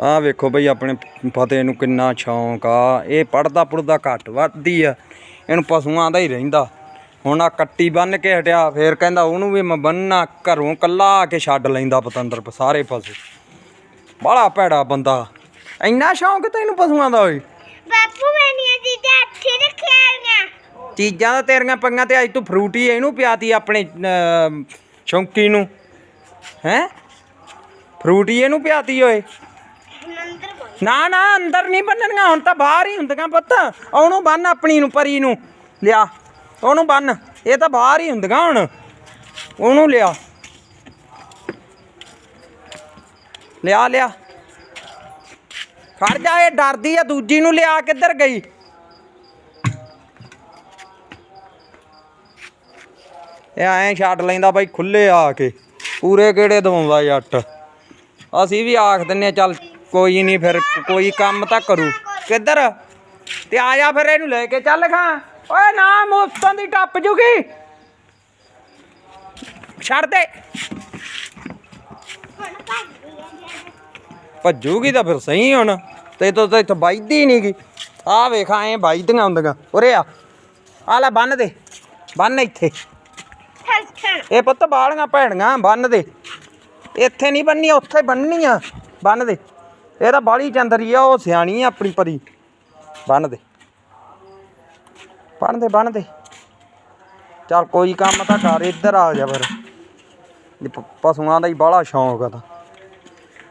ਆਹ ਵੇਖੋ ਬਈ ਆਪਣੇ ਫਤਿਹ ਨੂੰ ਕਿੰਨਾ ਸ਼ੌਂਕ ਆ। ਇਹ ਪੜਦਾ ਪੜਦਾ ਘੱਟ ਵੱਧਦੀ ਆ। ਇਹਨੂੰ ਪਸ਼ੂਆਂ ਦਾ ਹੀ ਰਹਿੰਦਾ। ਹੁਣ ਆ ਕੱਟੀ ਬੰਨ ਕੇ ਹਟਿਆ ਫੇਰ ਕਹਿੰਦਾ ਉਹਨੂੰ ਵੀ ਮੈਂ ਬੰਨਣਾ ਘਰੋਂ ਕੱਲਾ ਆ ਕੇ ਛੱਡ ਲੈਂਦਾ ਪਤੰਦਰ ਸਾਰੇ ਪਸ਼ੂ। ਬੜਾ ਭੈੜਾ ਬੰਦਾ। ਇੰਨਾ ਸ਼ੌਂਕ ਤੈਨੂੰ ਪਸ਼ੂਆਂ ਦਾ ਓਏ? ਬਾਪੂ ਮੈਨੀਆਂ ਚੀਜ਼ਾਂ ਇੱਥੇ ਰੱਖੀਆਂ ਚੀਜ਼ਾਂ ਤਾਂ ਤੇਰੀਆਂ ਪਈਆਂ ਤੇ ਅੱਜ ਤੂੰ ਫਰੂਟੀ ਇਹਨੂੰ ਪਿਆਤੀ ਆਪਣੇ ਸ਼ੌਂਕੀ ਨੂੰ। ਹੈ? ਫਰੂਟੀ ਇਹਨੂੰ ਪਿਆਤੀ ਓਏ। ਨਾ ਨਾ ਅੰਦਰ ਨਹੀਂ ਬੰਨਣੀਆਂ ਹੁਣ ਤਾਂ ਬਾਹਰ ਹੀ ਹੁੰਦੀਆਂ ਪੁੱਤ। ਉਹਨੂੰ ਬੰਨ ਆਪਣੀ ਨੂੰ ਪਰੀ ਨੂੰ। ਲਿਆ ਉਹਨੂੰ ਬੰਨ। ਇਹ ਤਾਂ ਬਾਹਰ ਹੀ ਹੁੰਦੀਆਂ ਹੁਣ। ਉਹਨੂੰ ਲਿਆ। ਲਿਆ ਲਿਆ। ਖੜ ਜਾ ਇਹ ਡਰਦੀ ਆ ਦੂਜੀ ਨੂੰ ਲਿਆ ਕਿੱਧਰ ਗਈ? ਇਹ ਐਂ ਛੱਡ ਲੈਂਦਾ ਬਾਈ ਖੁੱਲੇ ਆ ਕੇ। ਪੂਰੇ ਕਿਹੜੇ ਦਵਾਉਂਦਾ ਜੱਟ ਅਸੀਂ ਵੀ ਆਖ ਦਿੰਨੇ ਆ, ਚੱਲ ਕੋਈ ਨਹੀਂ ਫਿਰ, ਕੋਈ ਕੰਮ ਤਾਂ ਕਰੂ। ਕਿੱਧਰ? ਤੇ ਆ ਜਾ ਫਿਰ ਇਹਨੂੰ ਲੈ ਕੇ ਚੱਲ ਖਾਂ। ਓਏ ਨਾ ਮੁਫਤਾਂ ਦੀ ਟੱਪ ਜੂਗੀ। ਛੱਡ ਦੇ। ਭੱਜੂਗੀ ਤਾਂ ਫਿਰ ਸਹੀ ਹੁਣ। ਤੇ ਤੋ ਤਾਂ ਇੱਥੇ ਵੱਜਦੀ ਨਹੀਂ ਗੀ ਆ ਵੇਖ, ਐ ਵੱਜਦੀਆਂ ਹੁੰਦੀਆਂ। ਉਰੇ ਆ। ਆ ਲੈ, ਬੰਨ ਦੇ। ਬੰਨ ਇੱਥੇ। ਇਹ ਪੁੱਤ ਬਾਲੀਆਂ ਭੈਣੀਆਂ, ਬੰਨ ਦੇ। ਇੱਥੇ ਨਹੀਂ ਬੰਨੀ ਉੱਥੇ ਬੰਨਣੀ ਆ ਬੰਨ ਦੇ। ਇਹ ਤਾਂ ਬਾਲੀ ਚੰਦਰੀ ਆ, ਉਹ ਸਿਆਣੀ ਆ ਆਪਣੀ ਪਰੀ। ਬੰਨ ਦੇ। ਬੰਨ ਦੇ ਬੰਨ ਦੇ। ਚੱਲ ਕੋਈ ਕੰਮ ਤਾਂ ਕਰ, ਇੱਧਰ ਆ ਜਾ ਫਿਰ। ਪਸ਼ੂਆਂ ਦਾ ਹੀ ਬਾਹਲਾ ਸ਼ੌਂਕ ਆ ਤਾਂ।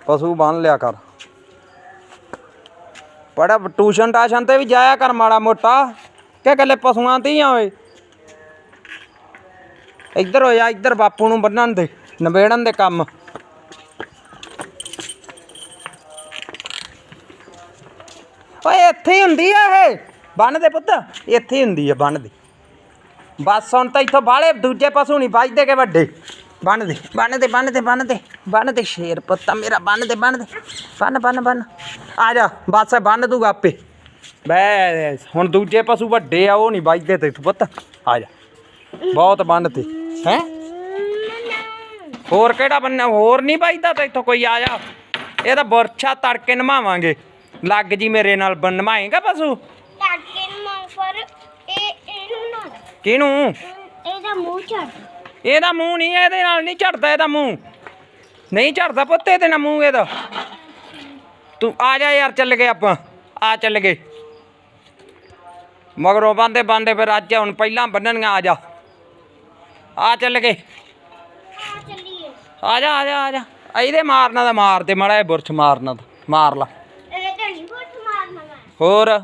ਪਸ਼ੂ ਬੰਨ ਲਿਆ ਕਰ। ਪੜਾ ਟਿਊਸ਼ਨ ਟਾਸ਼ਨ ਤੇ ਵੀ ਜਾਇਆ ਕਰ, ਮਾੜਾ ਮੋਟਾ। ਕਿ ਗੱਲੇ ਪਸ਼ੂਆਂ ਤੇ ਹੀ ਆ ਓਏ। ਇੱਧਰ ਹੋ ਇੱਧਰ ਬਾਪੂ ਨੂੰ ਬੰਨਣ ਦੇ ਨਵੇੜਨ ਦੇ ਕੰਮ। ਓਏ ਇੱਥੇ ਹੀ ਹੁੰਦੀ ਆ ਇਹ। ਬੰਨ ਦੇ ਪੁੱਤ, ਇੱਥੇ ਹੀ ਹੁੰਦੀ ਆ, ਬੰਨ ਦੇ। ਬਸ ਹੁਣ ਤਾਂ ਇੱਥੋਂ ਬਾਹਲੇ ਦੂਜੇ ਪਸ਼ੂ ਨਹੀਂ ਵੱਜਦੇ ਕਿ ਵੱਡੇ। ਬੰਨ ਦੇ ਬੰਨ ਦੇ ਬੰਨ ਦੇ ਬੰਨ ਦੇ ਬੰਨ ਦੇ ਸ਼ੇਰ ਪੁੱਤਾ, ਮੇਰਾ ਬੰਨ ਦੇ ਬੰਨ ਦੇ। ਬੰਨ ਬੰਨ ਬੰਨ। ਆ ਜਾ, ਬਸ ਬੰਨ ਦੂਗਾ ਆਪੇ। ਬੈਸ, ਹੁਣ ਦੂਜੇ ਪਸ਼ੂ ਵੱਡੇ ਆ, ਉਹ ਨਹੀਂ ਵੱਜਦੇ ਤੇ ਪੁੱਤ। ਆ ਜਾ, ਬਹੁਤ ਬੰਨ ਤੇ, ਹੈ? ਹੋਰ ਕਿਹੜਾ ਬੰਨਾ ਹੋਰ ਨਹੀਂ ਵੱਜਦਾ ਤੇ ਇੱਥੋਂ ਕੋਈ ਆ ਜਾ। ਇਹ ਤਾਂ ਬੁਰਛਾ ਤੜਕੇ ਨਮਾਵਾਂਗੇ। ਲੱਗ ਜੀ ਮੇਰੇ ਨਾਲ ਬਣਵਾਏਗਾ ਪਸ਼ੂ? ਟਾਕੇ ਨੂੰ ਮਾਂ ਪਰ ਇਹ ਇਹਨੂੰ ਨਾ ਕਿਹਨੂੰ? ਇਹਦਾ ਮੂੰਹ ਛੱਡ ਇਹਦਾ ਮੂੰਹ ਨਹੀਂ ਇਹਦੇ ਨਾਲ ਨਹੀਂ ਝੜਦਾ ਇਹਦਾ ਮੂੰਹ। ਨਹੀਂ ਝੜਦਾ ਪੁੱਤ ਇਹਦੇ ਨਾਲ ਮੂੰਹ ਇਹਦਾ। ਤੂੰ ਆ ਜਾ ਯਾਰ ਚੱਲ ਗਏ ਆਪਾਂ। ਆ ਚੱਲ ਗਏ। ਮਗਰੋਂ ਬੰਦੇ ਬੰਦੇ ਫਿਰ ਅੱਜ ਹੁਣ ਪਹਿਲਾਂ ਬੰਨਣੀਆਂ ਆ ਜਾ। ਆ ਚੱਲ ਗਏ। ਆ ਚੱਲੀਏ। ਆ ਜਾ ਆ ਜਾ ਆ ਜਾ। ਇਹਦੇ ਮਾਰਨਾ ਦਾ ਮਾਰ ਦੇ ਮੜਾ ਬੁਰਛ ਮਾਰਨਾ ਦਾ ਮਾਰ ਲਾ ਇਹ ਤਾਂ ਨਹੀਂ ਬੁੱਤ ਮਾਰਨਾ ਮੈਂ ਹੋਰ?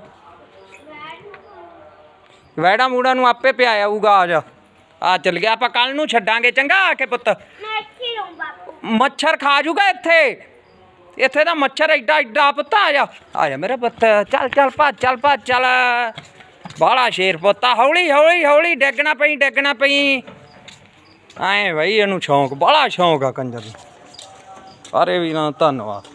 ਵੈੜਾ ਮੂੜਾ ਨੂੰ ਆਪੇ ਪਿਆ ਆਊਗਾ ਆ ਜਾ। ਆ ਚੱਲ ਗਿਆ ਆਪਾਂ ਕੱਲ ਨੂੰ ਛੱਡਾਂਗੇ ਚੰਗਾ ਆ ਕੇ ਪੁੱਤ। ਮੈਂ ਇੱਥੇ ਹੀ ਰਹੂੰ ਬਾਪੂ ਮੱਛਰ ਖਾ ਜੂਗਾ ਇੱਥੇ। ਇੱਥੇ ਦਾ ਮੱਛਰ ਐਡਾ ਐਡਾ ਪੁੱਤ ਆ ਜਾ। ਆ ਜਾ ਮੇਰਾ ਪੁੱਤ ਚੱਲ ਚੱਲ ਭੱਜ ਚੱਲ ਭੱਜ ਚੱਲ। ਬਾਹਲਾ ਸ਼ੇਰ ਪੁੱਤਾ ਹੌਲੀ ਹੌਲੀ ਹੌਲੀ ਡੈਗਣਾ ਪਈ ਡੈਗਣਾ ਪਈ। ਐ ਬਈ ਇਹਨੂੰ ਸ਼ੌਂਕ ਬਾਹਲਾ ਸ਼ੌਂਕ ਆ ਕੰਜਰ ਨੂੰ। ਸਾਰੇ ਵੀਰਾਂ ਧੰਨਵਾਦ।